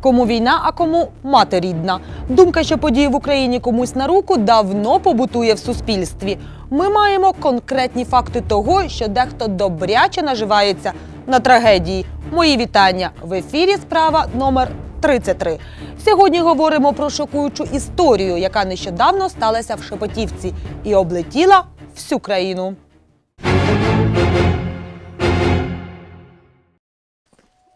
Кому війна, а кому мати рідна. Думка, що події в Україні комусь на руку, давно побутує в суспільстві. Ми маємо конкретні факти того, що дехто добряче наживається на трагедії. Мої вітання в ефірі. Справа номер 33. Сьогодні говоримо про шокуючу історію, яка нещодавно сталася в Шепетівці і облетіла всю країну.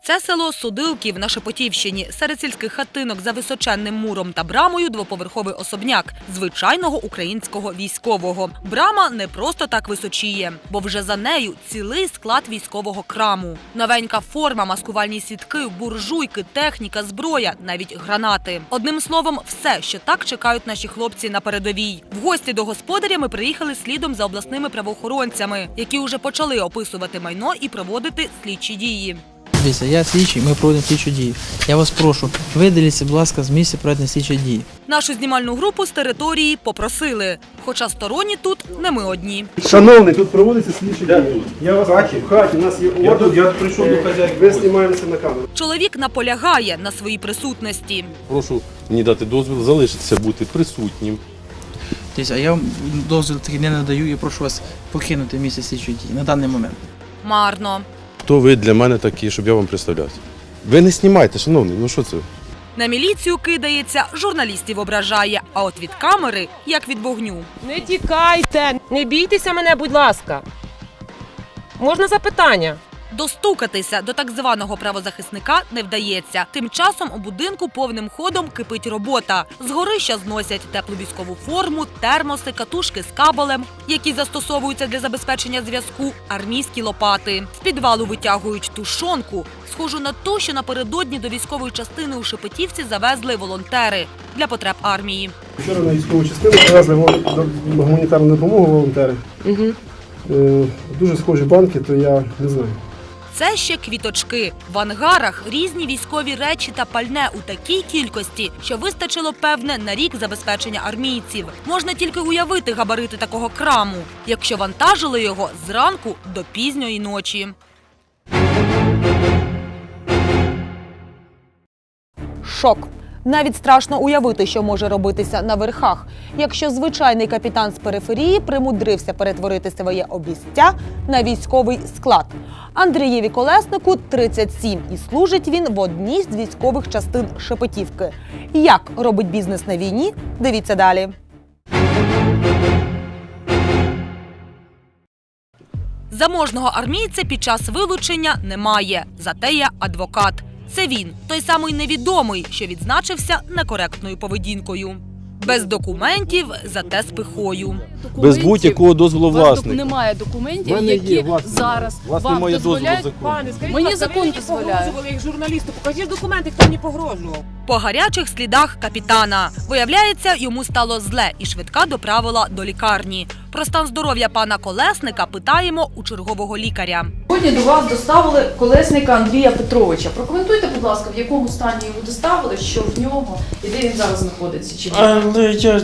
Це село Судилків на Шепотівщині. Серед сільських хатинок за височенним муром та брамою двоповерховий особняк звичайного українського військового. Брама не просто так височіє, бо вже за нею цілий склад військового краму. Новенька форма, маскувальні сітки, буржуйки, техніка, зброя, навіть гранати. Одним словом, все, що так чекають наші хлопці на передовій. В гості до господаря ми приїхали слідом за обласними правоохоронцями, які вже почали описувати майно і проводити слідчі дії. Дивіться, я слідчий, ми проводимо слідчу дію. Я вас прошу, видаліться, будь ласка, з місця проведення слідчої дії. Нашу знімальну групу з території попросили, хоча сторонні тут не ми одні. Шановний, тут проводиться слідчі дії. Я вас бачу. В хаті, у нас є Я тут я прийшов до Е, хазяйки. Ви знімаємося на камеру. Чоловік наполягає на своїй присутності. Прошу мені дати дозвіл залишитися бути присутнім. Дивіться, а я вам дозвіл такий не надаю і прошу вас покинути місце слідчої дії на даний момент. Марно. Хто ви для мене такі, щоб я вам представлявся? Ви не знімайте, шановний, ну що це? На міліцію кидається, журналістів ображає, а от від камери як від вогню. Не тікайте, не бійтеся мене, будь ласка. Можна запитання? Достукатися до так званого правозахисника не вдається. Тим часом у будинку повним ходом кипить робота. З горища зносять теплу військову форму, термоси, катушки з кабелем, які застосовуються для забезпечення зв'язку, армійські лопати. З підвалу витягують тушонку, схожу на ту, що напередодні до військової частини у Шепетівці завезли волонтери для потреб армії. Вчора на військову частину вон- гуманітарну допомогу волонтери. Угу. Е, Дуже схожі банки, то я не знаю. Це ще квіточки. В ангарах різні військові речі та пальне у такій кількості, що вистачило певне на рік забезпечення армійців. Можна тільки уявити габарити такого краму, якщо вантажили його зранку до пізньої ночі. Шок. Навіть страшно уявити, що може робитися на верхах, якщо звичайний капітан з периферії примудрився перетворити своє обістя на військовий склад. Андрієві Колеснику 37 і служить він в одній з військових частин Шепетівки. Як робить бізнес на війні? Дивіться далі. Заможного армійця під час вилучення немає, зате є адвокат. Це він, той самий невідомий, що відзначився некоректною поведінкою. Без документів, зате з пихою. Без будь-якого дозволу власника. немає документів, мене є які зараз. Власне, вам моє дозволу дозволяють. закон. Пане, скажіть, Мені будь ласка, закон ви мені дозволяє. погрожували як журналісту. Покажіть документи, хто мені погрожував. По гарячих слідах капітана. Виявляється, йому стало зле і швидка доправила до лікарні. Про стан здоров'я пана Колесника питаємо у чергового лікаря. Сьогодні до вас доставили колесника Андрія Петровича. Прокоментуйте, будь ласка, в якому стані його доставили, що в нього і де він зараз знаходиться? Чи? Але я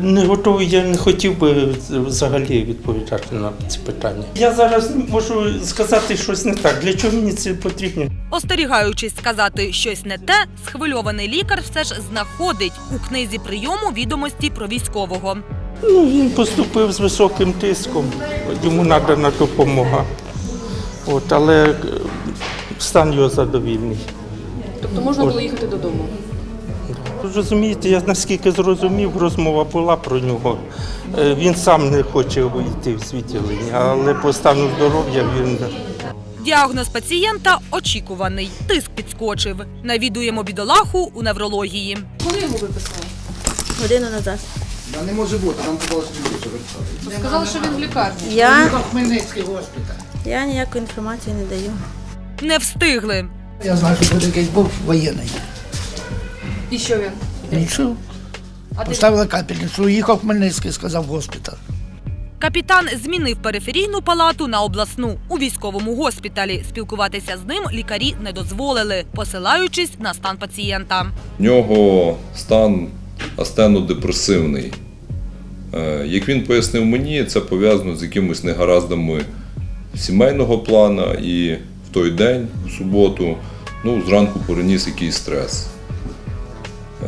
не готовий, я не хотів би взагалі відповідати на ці питання. Я зараз можу сказати щось не так. Для чого мені це потрібно? Остерігаючись сказати щось не те, схвильований лікар все ж знаходить у книзі прийому відомості про військового. Ну, він поступив з високим тиском, йому надана допомога. От, але е, стан його задовільний. Тобто можна було їхати додому. Розумієте, я наскільки зрозумів, розмова була про нього. Е, Він сам не хоче вийти в відділення, але по стану здоров'я він. Діагноз пацієнта очікуваний. Тиск підскочив. Навідуємо бідолаху у неврології. Коли йому виписали? Годину назад. Та не може бути, нам казали, що більше. Сказали, що він в лікарні. Я, Хмельницький госпіталь. Я ніякої інформації не даю. Не встигли. Я знаю, що тут якийсь був воєнний. І що він? Нічого. Ти Поставили капельницю, їхав в Хмельницький, сказав госпіталь. Капітан змінив периферійну палату на обласну у військовому госпіталі. Спілкуватися з ним лікарі не дозволили, посилаючись на стан пацієнта. В нього стан астенно-депресивний. Е, Як він пояснив мені, це пов'язано з якимись негараздами сімейного плана і в той день, в суботу, ну, зранку переніс якийсь стрес. Е,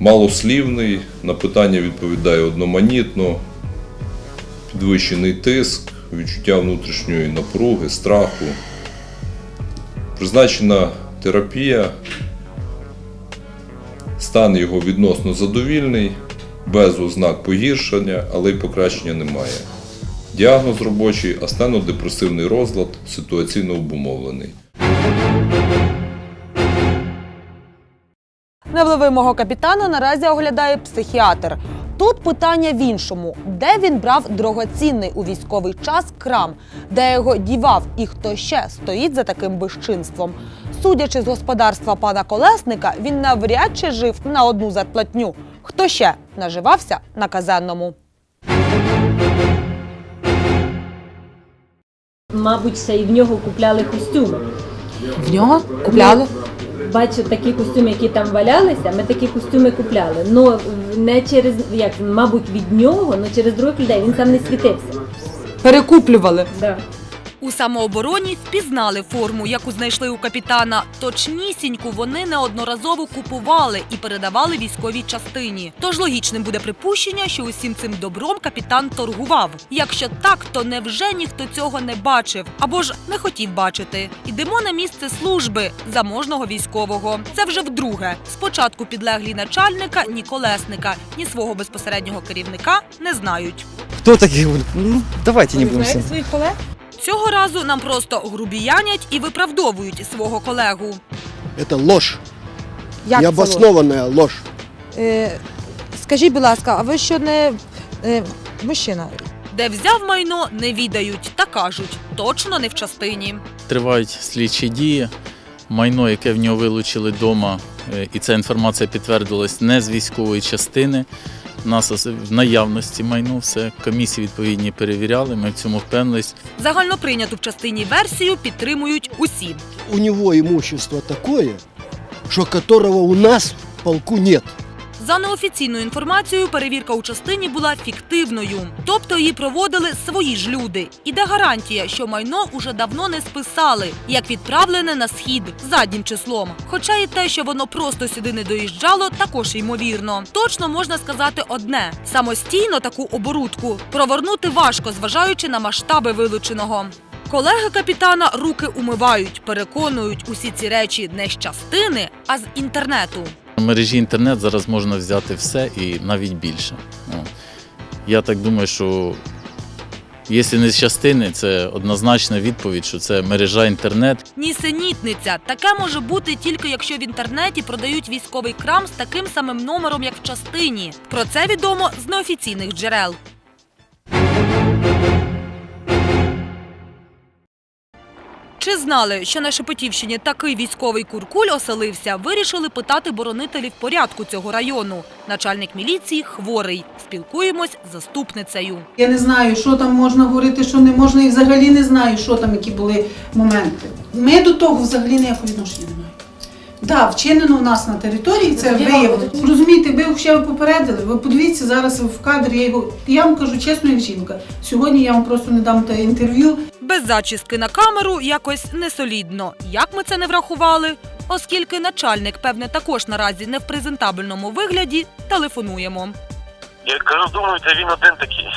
Малослівний, на питання відповідає одноманітно, підвищений тиск, відчуття внутрішньої напруги, страху. Призначена терапія, стан його відносно задовільний, без ознак погіршення, але й покращення немає. Діагноз робочий астенодепресивний розлад, ситуаційно обумовлений. Невловимого капітана наразі оглядає психіатр. Тут питання в іншому: де він брав дорогоцінний у військовий час крам, де його дівав і хто ще стоїть за таким безчинством. Судячи з господарства пана колесника, він навряд чи жив на одну зарплатню. Хто ще наживався на казенному? Мабуть, ще і в нього купляли костюми. В нього купляли? Бачу такі костюми, які там валялися. Ми такі костюми купляли. Ну не через як мабуть від нього, але через других людей він сам не світився. Перекуплювали. Да. У самообороні впізнали форму, яку знайшли у капітана. Точнісіньку вони неодноразово купували і передавали військовій частині. Тож логічним буде припущення, що усім цим добром капітан торгував. Якщо так, то невже ніхто цього не бачив або ж не хотів бачити? Ідемо на місце служби заможного військового. Це вже вдруге. Спочатку підлеглі начальника, ні колесника, ні свого безпосереднього керівника не знають. Кто такие? Ну, давайте не будем с ним. своїх колег? Цього разу нам просто грубіянять і виправдовують свого колегу. Це ложь. Як Необоснованная ложь. Е, скажіть, будь ласка, а ви що не е, мужчина? Де взяв майно, не відають та кажуть, точно не в частині. Тривають слідчі дії. Майно, яке в нього вилучили вдома, і ця інформація підтвердилась не з військової частини. У нас в наявності майно, все комісії відповідні перевіряли. Ми в цьому впевнились. Загально прийняту в частині версію підтримують усі. У нього імущество таке, що которого у нас в полку нет. За неофіційною інформацією, перевірка у частині була фіктивною, тобто її проводили свої ж люди. І де гарантія, що майно уже давно не списали, як відправлене на схід заднім числом. Хоча і те, що воно просто сюди не доїжджало, також ймовірно. Точно можна сказати одне: самостійно таку оборудку провернути важко, зважаючи на масштаби вилученого. Колеги капітана руки умивають, переконують усі ці речі не з частини, а з інтернету. В мережі інтернет зараз можна взяти все і навіть більше. О. Я так думаю, що якщо не з частини, це однозначна відповідь, що це мережа інтернет. Нісенітниця. Таке може бути тільки якщо в інтернеті продають військовий крам з таким самим номером, як в частині. Про це відомо з неофіційних джерел. Чи знали, що на Шепетівщині такий військовий куркуль оселився, вирішили питати боронителів порядку цього району. Начальник міліції хворий. Спілкуємось з заступницею. Я не знаю, що там можна говорити, що не можна, і взагалі не знаю, що там, які були моменти. Ми до того взагалі ніякого відношення не маємо. Так, вчинено в нас на території, це виявлено. Розумієте, ви ще попередили. Ви подивіться зараз в кадрі. Я його я вам кажу чесно, як жінка. Сьогодні я вам просто не дам те інтерв'ю. Без зачіски на камеру якось несолідно. Як ми це не врахували? Оскільки начальник, певне, також наразі не в презентабельному вигляді, телефонуємо. Я кажу, думаю, це він один такий.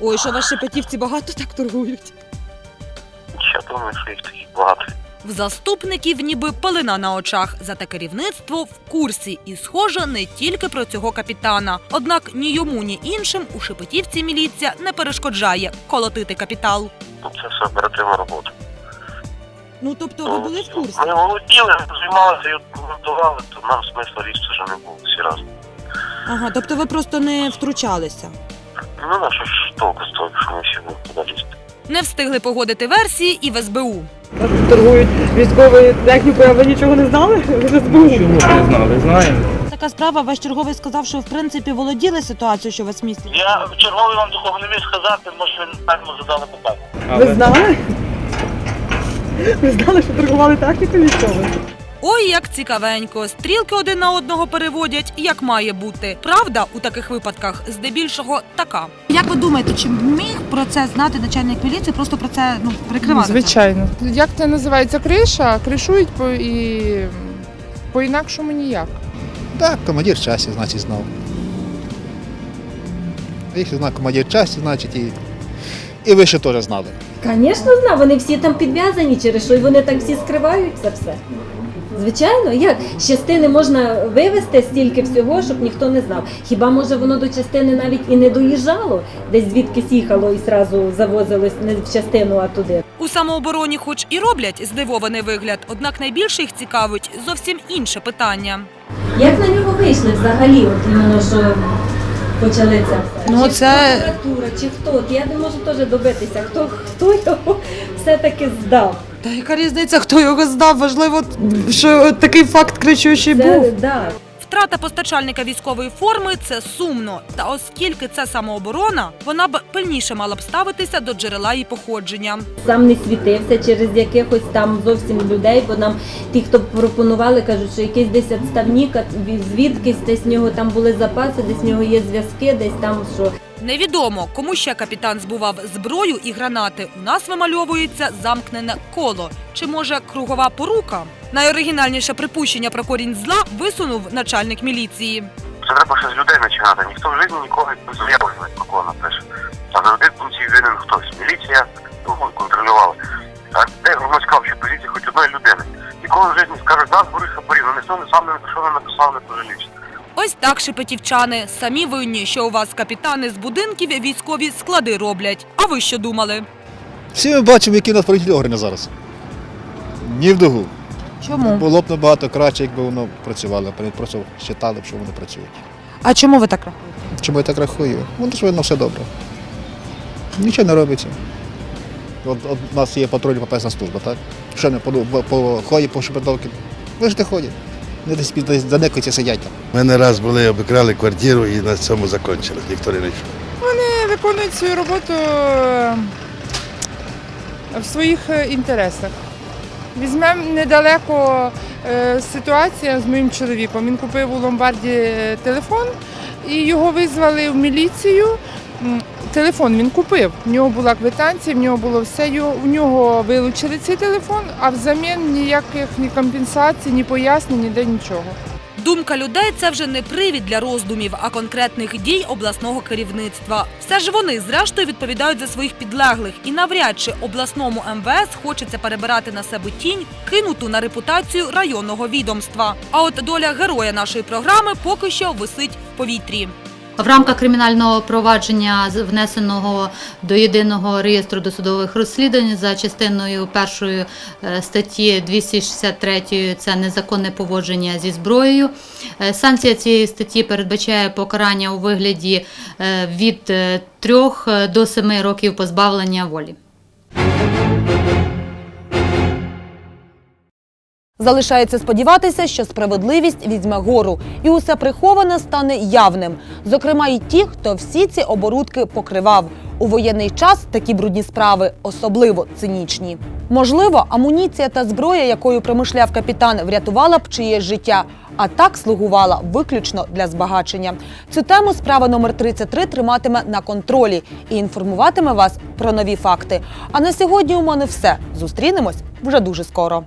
Ой, що ваші петівці багато так торгують. Я думаю, що їх таких багато. В заступників ніби пелена на очах. Зате керівництво в курсі і схоже не тільки про цього капітана. Однак ні йому, ні іншим у Шепетівці міліція не перешкоджає колотити капітал. Ну, це все оперативна робота. Ну тобто ви були в курсі? Ми володіли, займалися і готували, то нам смисла лізти вже не було всі разом. Ага, тобто ви просто не втручалися. Ну, на що ж толку з того, що ми всі будемо туди лізти. Не встигли погодити версії і в СБУ. Торгують військовою технікою, а ви нічого не знали? Ви ж СБУ. Чому не знали? Знаємо. Така справа, ваш черговий сказав, що в принципі володіли ситуацією, що вас містить. Я черговий вам такого не міг сказати, може ви неправильно задали питання. Ви знали? Ви знали, що торгували технікою військовою? Ой, як цікавенько. Стрілки один на одного переводять, як має бути. Правда у таких випадках здебільшого така. Як ви думаєте, чи міг про це знати начальник міліції, просто про це ну прикривати? Звичайно. Як це називається криша? Кришують по і по-інакшому ніяк. Так, командир часті, значить, знав. Якщо знав командир часті, значить і, і ви ще теж знали. Звісно, знав, вони всі там підв'язані, через що вони так всі скривають це все. Звичайно, як з частини можна вивезти стільки всього, щоб ніхто не знав. Хіба може воно до частини навіть і не доїжджало, десь звідки їхало і зразу завозилось не в частину, а туди. У самообороні, хоч і роблять здивований вигляд, однак найбільше їх цікавить зовсім інше питання. Як на нього вийшли взагалі, от іменно що почали це все? Ну, чи це- прокуратура, чи хто? Я не можу теж добитися, хто, хто його все-таки здав. Та яка різниця, хто його здав? Важливо, що такий факт кричущий був. да. Втрата постачальника військової форми це сумно. Та оскільки це самооборона, вона б пильніше мала б ставитися до джерела її походження. Сам не світився через якихось там зовсім людей, бо нам ті, хто пропонували, кажуть, що якийсь десь відставник, звідкись десь в нього там були запаси, десь в нього є зв'язки, десь там що. Невідомо, кому ще капітан збував зброю і гранати. У нас вимальовується замкнене коло чи може кругова порука. Найоригінальніше припущення про корінь зла висунув начальник міліції. Це треба ще з людей починати. Ніхто в житті нікого не заяви не напише. А завжди кінці винен хтось. Міліція ну, контролювала. А де громадська позиція хоч одної людини? Ніколи в житті скажуть, нас Борис Хапарів, ну ніхто не сам не написав, не написав, не пожалівся. Ось так шепетівчани. Самі винні, що у вас капітани з будинків військові склади роблять. А ви що думали? Всі ми бачимо, які у нас пройдуть органи зараз. Ні в дугу. Чому? Було б набагато краще, якби воно працювало, просто вважали б, що вони працюють. А чому ви так рахуєте? Чому я так рахую? Воно ж видно все добре. Нічого не робиться. От, от у нас є патрульна попесна служба, так? Що не по, по, по ході, по шепетовки? Ви ж не ходять. Вони десь під десь занекуються сидять там. Ми не раз були, обікрали квартиру і на цьому закінчили. Ніхто не знайшов. Вони виконують свою роботу е, в своїх е, інтересах. Візьмемо недалеко е, ситуація з моїм чоловіком. Він купив у ломбарді телефон і його визвали в міліцію. Телефон він купив. В нього була квитанція, в нього було все. В нього вилучили цей телефон, а взамін ніяких ні компенсацій, ні пояснень, ніде нічого. Думка людей це вже не привід для роздумів, а конкретних дій обласного керівництва. Все ж вони, зрештою, відповідають за своїх підлеглих, і навряд чи обласному МВС хочеться перебирати на себе тінь, кинуту на репутацію районного відомства. А от доля героя нашої програми поки що висить в повітрі. В рамках кримінального провадження внесеного до єдиного реєстру досудових розслідувань за частиною першої е, статті 263 це незаконне поводження зі зброєю. Е, Санкція цієї статті передбачає покарання у вигляді е, від 3 до 7 років позбавлення волі. Залишається сподіватися, що справедливість візьме гору, і усе приховане стане явним. Зокрема, і ті, хто всі ці оборудки покривав. У воєнний час такі брудні справи особливо цинічні. Можливо, амуніція та зброя, якою промишляв капітан, врятувала б чиєсь життя, а так слугувала виключно для збагачення. Цю тему справа номер 33 триматиме на контролі і інформуватиме вас про нові факти. А на сьогодні у мене все. Зустрінемось вже дуже скоро.